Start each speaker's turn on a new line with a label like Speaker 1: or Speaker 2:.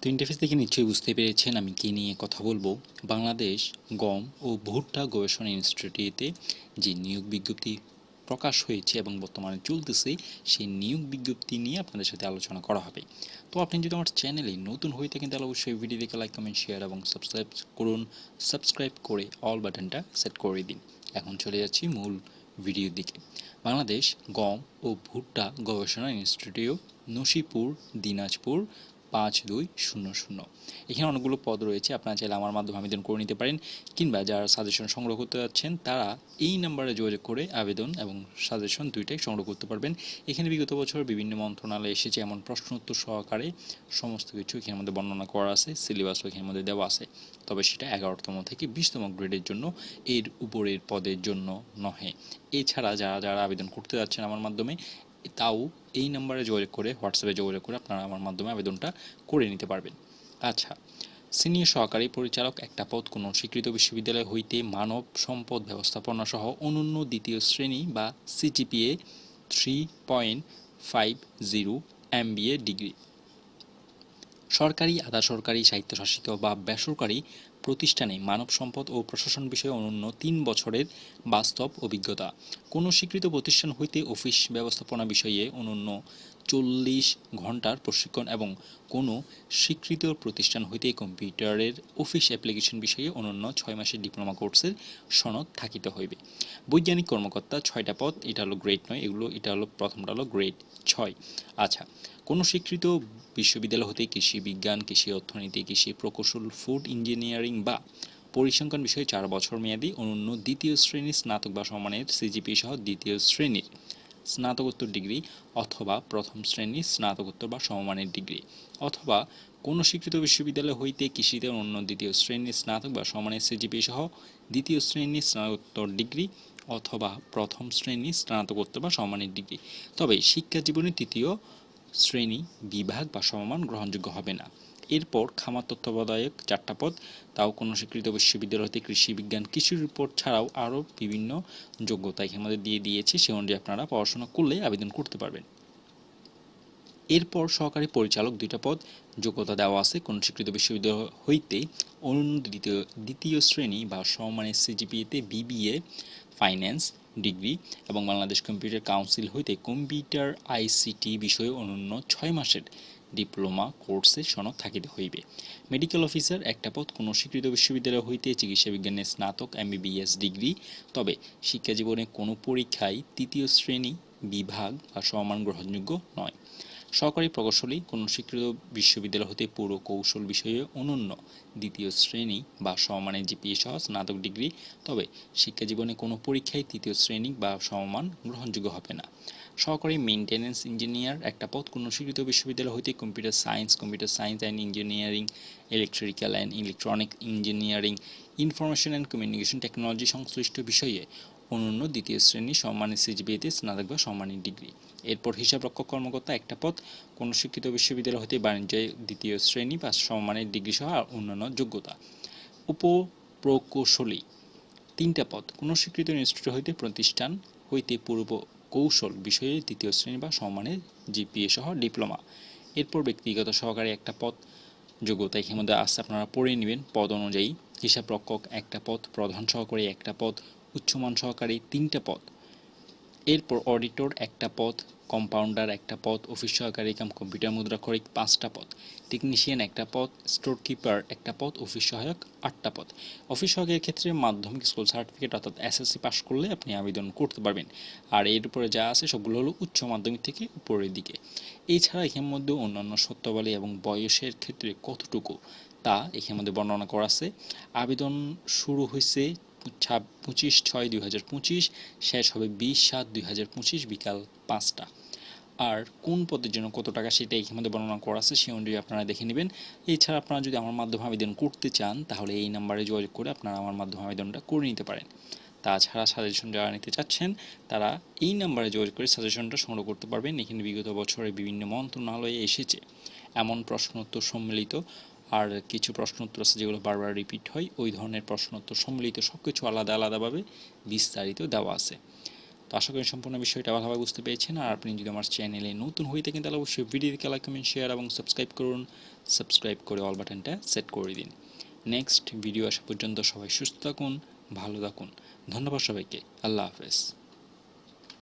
Speaker 1: তো ইন্টারফেস দেখে নিশ্চয়ই বুঝতে পেরেছেন আমি কী নিয়ে কথা বলব। বাংলাদেশ গম ও ভুট্টা গবেষণা ইনস্টিটিউটে যে নিয়োগ বিজ্ঞপ্তি প্রকাশ হয়েছে এবং বর্তমানে চলতেছে, সেই নিয়োগ বিজ্ঞপ্তি নিয়ে আপনাদের সাথে আলোচনা করা হবে। তো আপনি যদি আমার চ্যানেলে নতুন হয়ে থাকেন, তাহলে অবশ্যই ভিডিও দেখে লাইক কমেন্ট শেয়ার এবং সাবস্ক্রাইব করুন। সাবস্ক্রাইব করে অল বাটনটা সেট করে দিন। এখন চলে যাচ্ছি মূল ভিডিওর দিকে। বাংলাদেশ গম ও ভুট্টা গবেষণা ইনস্টিটিউট, নসিপুর, দিনাজপুর পাঁচ দুই শূন্য শূন্য। এখানে অনেকগুলো পদ রয়েছে, আপনারা চাইলে আমার মাধ্যমে আবেদন করে নিতে পারেন, কিংবা যারা সাজেশন সংগ্রহ করতে যাচ্ছেন, তারা এই নাম্বারে যোগাযোগ করে আবেদন এবং সাজেশন দুইটাই সংগ্রহ করতে পারবেন। এখানে বিগত বছর বিভিন্ন মন্ত্রণালয়ে এসেছে এমন প্রশ্ন উত্তর সহকারে, সমস্ত কিছু এখানের মধ্যে বর্ণনা করা আছে সিলেবাসও এখানের মধ্যে দেওয়া আছে। তবে সেটা এগারোতম থেকে বিশতম গ্রেডের জন্য, এর উপরের পদের জন্য নহে। এছাড়া যারা যারা আবেদন করতে যাচ্ছেন আমার মাধ্যমে, তাও এই নাম্বারে যোগাযোগ করে, হোয়াটসঅ্যাপে যোগাযোগ করে আপনারা আমার মাধ্যমে আবেদনটা করে নিতে পারবেন। আচ্ছা সিনিয়র সহকারী পরিচালক, একটা পদ কোনো স্বীকৃত বিশ্ববিদ্যালয় হইতে মানব সম্পদ ব্যবস্থাপনা সহ অনন্য দ্বিতীয় শ্রেণি বা CGPA three point five zero MBA degree সরকারি আধা সরকারি স্বায়ত্তশাসিত বা বেসরকারি প্রতিষ্ঠানে মানব সম্পদ ও প্রশাসন বিষয়ে অনন্য তিন বছরের বাস্তব অভিজ্ঞতা। কোনো স্বীকৃত প্রতিষ্ঠান হইতে অফিস ব্যবস্থাপনা বিষয়ে অনন্য চল্লিশ ঘণ্টার প্রশিক্ষণ এবং কোনো স্বীকৃত প্রতিষ্ঠান হইতে কম্পিউটারের অফিস অ্যাপ্লিকেশন বিষয়ে অনন্য ছয় মাসের ডিপ্লোমা কোর্সের সনদ থাকিতে হইবে। বৈজ্ঞানিক কর্মকর্তা, ছয়টা পদ, এটা হলো গ্রেড নয়, এগুলো, এটা হলো, প্রথমটা হলো গ্রেড ছয়। আচ্ছা কোনো স্বীকৃত বিশ্ববিদ্যালয় হতে কৃষি বিজ্ঞান, কৃষি অর্থনীতি, কৃষি প্রকৌশল, ফুড ইঞ্জিনিয়ারিং বা পরিসংখ্যান বিষয়ে চার বছর মেয়াদী অনন্য দ্বিতীয় শ্রেণির স্নাতক বা সমানের সিজিপি সহ দ্বিতীয় শ্রেণির স্নাতকোত্তর ডিগ্রি অথবা প্রথম শ্রেণির স্নাতকোত্তর বা সমমানের ডিগ্রি অথবা কোনো স্বীকৃত বিশ্ববিদ্যালয় হইতে কৃষিতে অন্য দ্বিতীয় শ্রেণির স্নাতক বা সমানের সিজিপি সহ দ্বিতীয় শ্রেণির স্নাতকোত্তর ডিগ্রি অথবা প্রথম শ্রেণির স্নাতকোত্তর বা সমমানের ডিগ্রি। তবে শিক্ষা জীবনের তৃতীয় শ্রেণি, বিভাগ বা সমমান গ্রহণযোগ্য হবে না। এরপর খামার তত্ত্বাবধায়ক চারটা পদ, তাও কোনো স্বীকৃত বিশ্ববিদ্যালয় হতে কৃষি বিজ্ঞান কৃষির উপর ছাড়াও আরও বিভিন্ন যোগ্যতা আমাদের দিয়ে দিয়েছে। সে অনুযায়ী আপনারা পড়াশোনা করলে আবেদন করতে পারবেন। এরপর সহকারী পরিচালক দুইটা পদ, যোগ্যতা দেওয়া আছে। কোন স্বীকৃত বিশ্ববিদ্যালয় হইতে অন্য দ্বিতীয় দ্বিতীয় শ্রেণি বা সমমানের সিজিপিএতে বিবিএ ফাইন্যান্স ডিগ্রি এবং বাংলাদেশ কম্পিউটার কাউন্সিল হইতে কম্পিউটার আইসিটি বিষয়ে অনন্য ছয় মাসের ডিপ্লোমা কোর্সে সনদ থাকিতে হইবে। মেডিকেল অফিসার একটা পদ কোনো স্বীকৃত বিশ্ববিদ্যালয় হইতে চিকিৎসা বিজ্ঞানের স্নাতক, এমবিবিএস ডিগ্রি, তবে শিক্ষা জীবনে কোনো পরীক্ষায় তৃতীয় শ্রেণি বিভাগ বা সমান গ্রহণযোগ্য নয়। সহকারী প্রকৌশলী কোনো স্বীকৃত বিশ্ববিদ্যালয় হতে পুরো কৌশল বিষয়ে অনন্য দ্বিতীয় শ্রেণি বা সমমানের জিপিএ সহ স্নাতক ডিগ্রি, তবে শিক্ষা জীবনে কোনো পরীক্ষায় তৃতীয় শ্রেণি বা সমমান গ্রহণযোগ্য হবে না। সহকারী মেইনটেনেন্স ইঞ্জিনিয়ার একটা পদ কোনো স্বীকৃত বিশ্ববিদ্যালয় হইতে computer science computer science and engineering, electrical and electronic engineering, information and communication technology সংশ্লিষ্ট বিষয়ে অনন্য দ্বিতীয় শ্রেণি সম্মানের সিজিবিএতে স্নাতক বা সম্মানের ডিগ্রি। এরপর হিসাবরক্ষক কর্মকর্তা একটা পদ, কোনো শিক্ষিত বিশ্ববিদ্যালয় হতে বাণিজ্যে দ্বিতীয় শ্রেণি বা সম্মানের ডিগ্রি সহ আর অন্যান্য যোগ্যতা। উপপ্রকৌশলী। তিনটা পদ, কোনো স্বীকৃত ইনস্টিটিউট হইতে প্রতিষ্ঠান হইতে পূর্ব কৌশল বিষয়ে দ্বিতীয় শ্রেণি বা সম্মানের জিপিএ সহ ডিপ্লোমা। এরপর ব্যক্তিগত সহকারী একটা পদ, যোগ্যতা এখানে মধ্যে আসছে আপনারা পড়ে নেবেন। পদ অনুযায়ী হিসাবরক্ষক একটা পদ, প্রধান সহকারী একটা পদ উচ্চমান সহকারী তিনটা পদ। এরপর অডিটর একটা পদ, কম্পাউন্ডার একটা পদ, অফিস সহকারী কাম কম্পিউটার মুদ্রা মুদ্রাক্ষরিক পাঁচটা পদ, টেকনিশিয়ান একটা পদ স্টোর কিপার একটা পদ, অফিস সহায়ক আটটা পদ। অফিস সহায়কের ক্ষেত্রে মাধ্যমিক স্কুল সার্টিফিকেট অর্থাৎ এসএসসি পাশ করলে আপনি আবেদন করতে পারবেন। আর এর উপরে যা আছে সবগুলো হলো উচ্চ মাধ্যমিক থেকে উপরের দিকে। এছাড়া এখানের মধ্যে অন্যান্য সত্যবালী এবং বয়সের ক্ষেত্রে কতটুকু তা এখানের মধ্যে বর্ণনা করা আছে। আবেদন শুরু হয়েছে ছাব পঁচিশ ছয় দুই হাজার পঁচিশ, শেষ হবে বিশ সাত দুই হাজার পঁচিশ বিকাল পাঁচটা। আর কোন পদের জন্য কত টাকা সেটা এখানে মধ্যে বর্ণনা করা আছে সেই অনুযায়ী আপনারা দেখে নেবেন। এছাড়া আপনারা যদি আমার মাধ্যমে আবেদন করতে চান, তাহলে এই নাম্বারে যোগাযোগ করে আপনারা আমার মাধ্যমে আবেদনটা করে নিতে পারেন। তাছাড়া সাজেশন যারা নিতে চাচ্ছেন, তারা এই নাম্বারে যোগাযোগ করে সাজেশনটা সংগ্রহ করতে পারবেন। এখানে বিগত বছরে বিভিন্ন মন্ত্রণালয়ে এসেছে। এমন প্রশ্ন উত্তর সম্মিলিত আর কিছু প্রশ্ন উত্তর আছে যেগুলো বারবার রিপিট হয়, ওই ধরনের প্রশ্ন উত্তর সম্মিলিত সব কিছু আলাদা আলাদাভাবে বিস্তারিত দেওয়া আছে। তো আশা করি সম্পূর্ণ বিষয়টা ভালোভাবে বুঝতে পেরেছেন। আর আপনি যদি আমার চ্যানেলে নতুন হয়ে থাকেন, তাহলে অবশ্যই ভিডিওকে লাইক কমেন্ট শেয়ার এবং সাবস্ক্রাইব করুন। সাবস্ক্রাইব করে অল বাটনটা সেট করে দিন। নেক্সট ভিডিও আসা পর্যন্ত সবাই সুস্থ থাকুন, ভালো থাকুন। ধন্যবাদ সবাইকে। আল্লাহ হাফেজ।